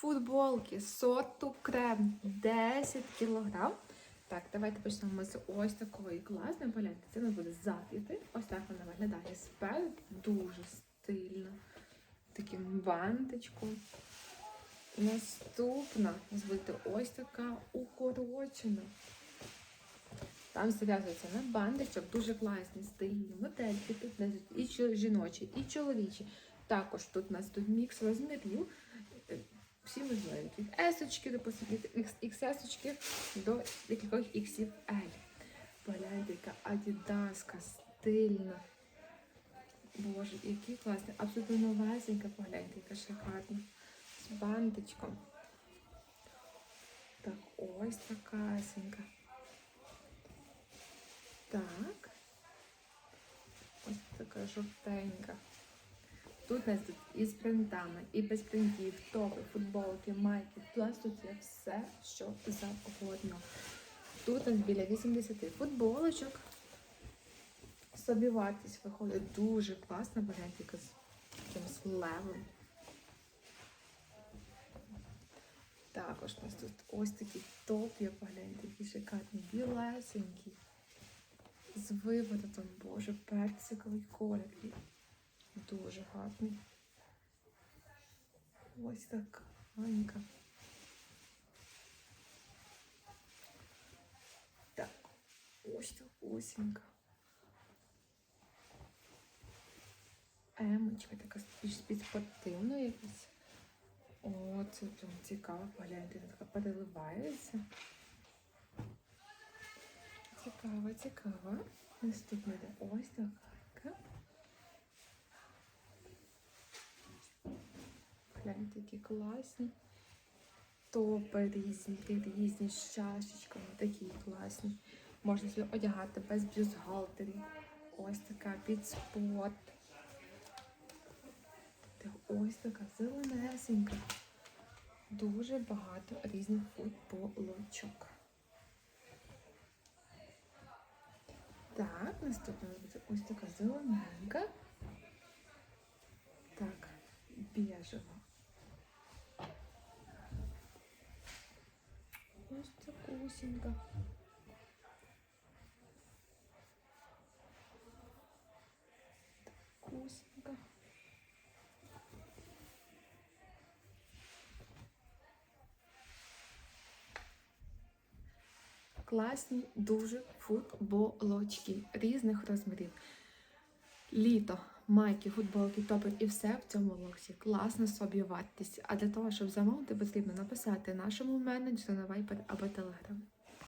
футболки сорту крем 10 кг. Так, давайте почнемо з ось такої класної погляньте. Це не буде запіти. Ось так вона виглядає спереду. Дуже стильно. Таким бантичком. Наступна у нас буде ось така укорочена. Там зав'язується на бандичок, дуже класні стильні модельки. Тут і жіночі, і чоловічі. Також тут у нас тут мікс розмірів. Всі можливі. Від допустим, від XS до якихось XL. Погляньте, яка адідаска, стильна. Боже, який класний. Абсолютно новесенька, погляньте, яка шикарна. З бантичком. Так, ось такасенька. Так. Ось така жовтенька. Тут у нас тут і з принтами, і без принтів, топи, футболки, майки. У тут є все, що завгодно. Тут нас біля 80 футболочок. Собі вартість виходить дуже класна, погляньте, з якимось левом. Також у нас тут ось такий топ, я погляньте, який шикарний, білесенький. З виворотом, боже, персиковий колір. Дуже гарний. Ось така маленька. Так, ось так осінька. Емочка така більш спортивна якась. О, це прям цікаво, погляньте, вона така переливається. Цікаво, цікаво. Наступна ось така. Які класні. Топи різні, різні з чашечками, такі класні. Можна собі одягати без бюстгальтерів. Ось така під спорт. Та Ось така зеленесенька. Дуже багато різних футболочок. Так, наступна буде ось така зелененька. Так, біжева. Ось ця кусінька. Кусінька. Класні дуже футболочки різних розмірів. Літо, майки, футболки, топи і все в цьому локсі. Класна собі вартість. А для того, щоб замовити, потрібно написати нашому менеджеру на Viber або Telegram.